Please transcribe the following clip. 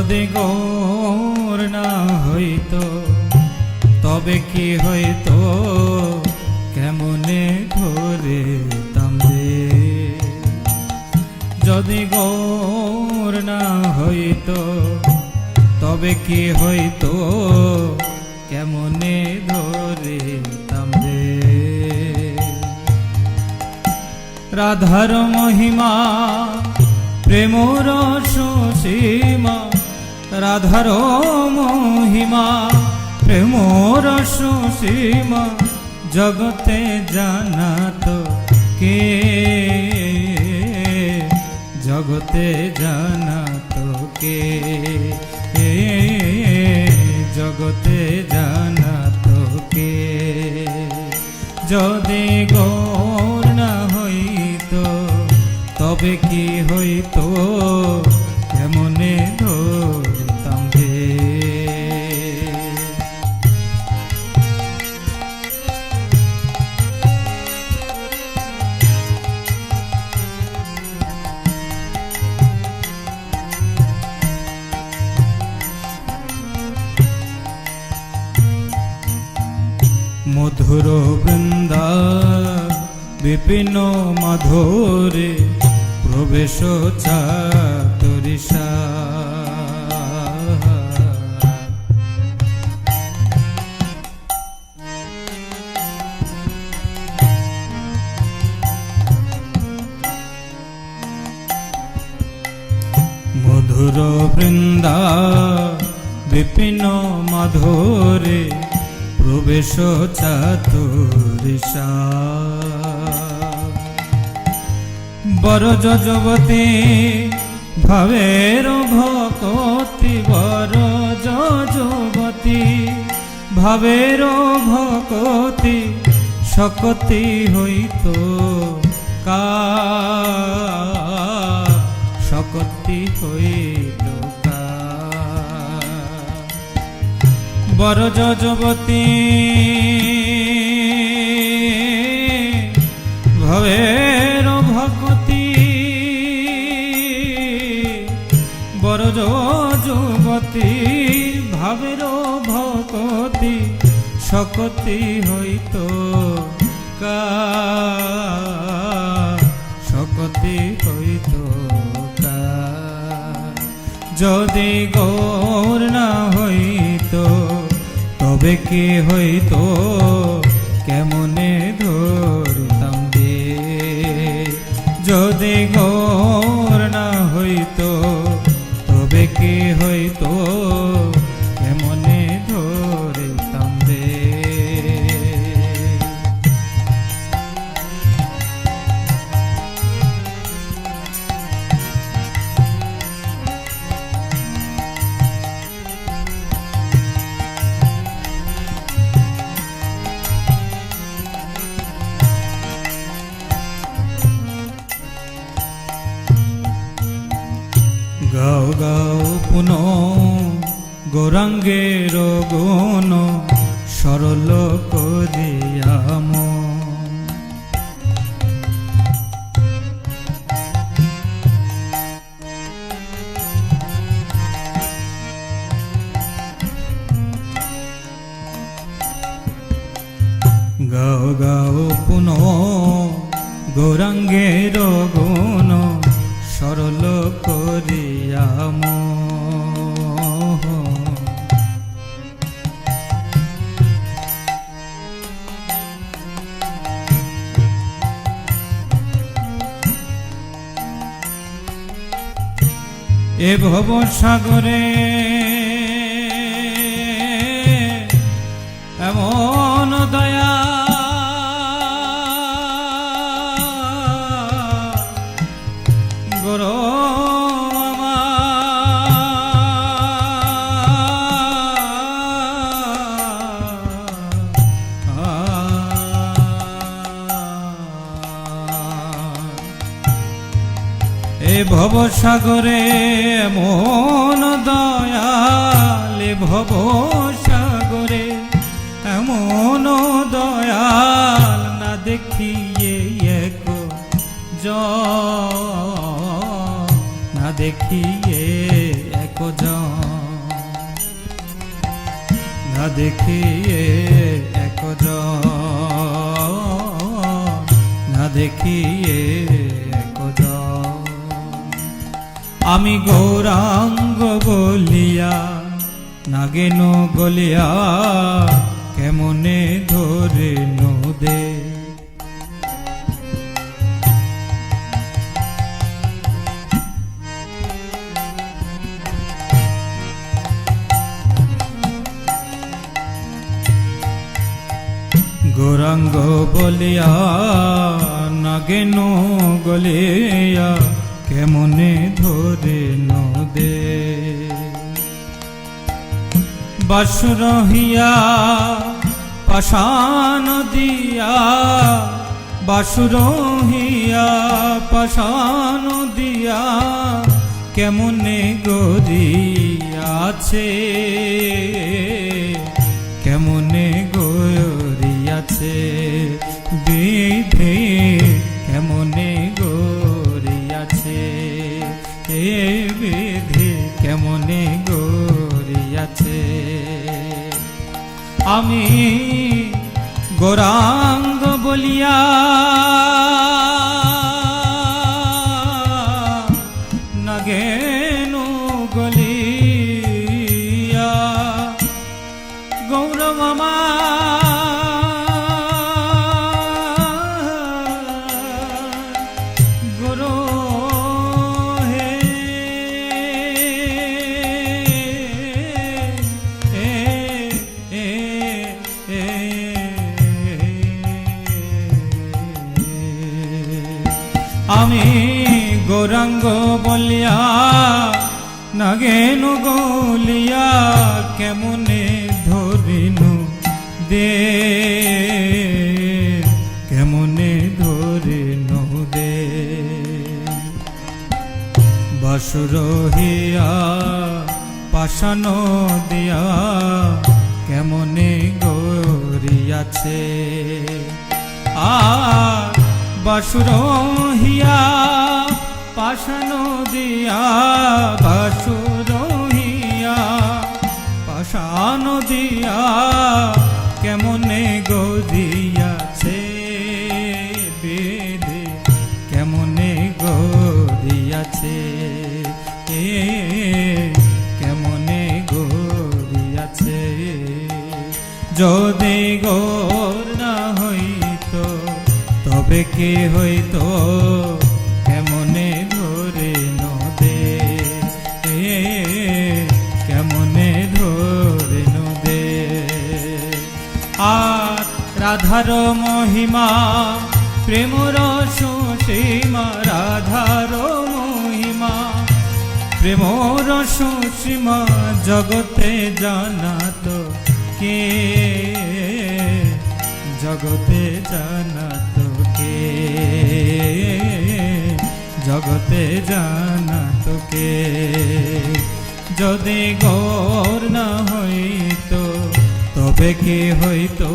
যদি গৌর না হইতো, তবে কি হইতো? কেমনে ধরে তামরে যদি গোর না হইতো, তবে কি হইতো? কেমনে ধরে তামরে রাধার মহিমা, প্রেমর সুসীমা রাধার মহিমা, প্রেমর সুসীমা, জগতে জানাত কে? জগতে জানাত কে? জগতে জানাত কে? যদি গৌর না হইতো, তবে কি হইতো? মধুর বৃন্দা বিপিন মাধুরে প্রবেশ চাতুরিষা মধুর বৃন্দা বিপিন মাধুরে প্রবেশ চাতুরিষা বর যজবতী ভাবের ভকতি বর যজবতী ভাবের ভকতি শকতি হইত কা বর যজবতী। ভবের ভগতি বর যুবতী ভাবের ভগতি শকতি হইত কা। শকতি হইত যদি গৌর না হইতো তবে কে হইতো? কেমনে ধরতাম দে যদি ঘর না হইতো তবে কে হইতো? গাও গাও পুন গৌরাঙ্গের গুণ সরল করিয়াম এ ভব সাগরে এ ভব সাগরে মন দয়াল এ ভব সাগরে এমন দয়াল না দেখিয়ে এক জ, না দেখিয়ে এক একজন না দেখিয়ে একজন না দেখিয়ে আমি গৌরাঙ্গ বলিয়া নাগেন গলিয়া কেমনে ধরে নদে গৌরাঙ্গ বলিয়া নাগেন গলিয়া কেমনে ধরে নদে? বাসুরহিয়া পাশান দিয়া বাসুরহিয়া পাশান দিয়া কেমনে গরিয়াছে কেমনে গরিয়াছে বিধে কেমনে আমি গোরাঙ্গ বলিয়া নগেনু আমি গৌরাঙ্গ বলিয়া নাগেনু গলিয়া কেমনে ধরিনু দে? কেমনে ধরিনু দে? বাসুরহিয়া পাশান দিয়া কেমনে গরিয়াছে আর বাসুরহিয়া পাশান দিয়া বাসুরহিয়া পাশান দিয়া কেমনে গরিয়াছে বেদে, কেমনে গরিয়াছে এ কেমনে গরিয়াছে যদি হইতো তবে কে হইতো কেমনে ধরে নদে? কেমনে ধরে নদে? আর রাধার মহিমা, প্রেমর সুসীমা, রাধার মহিমা, প্রেমর সুসীমা জগতে জানাত কে? জগতে জানাত জগতে জানা তোকে। যদি গৌর না হইতো তবে কে হইতো?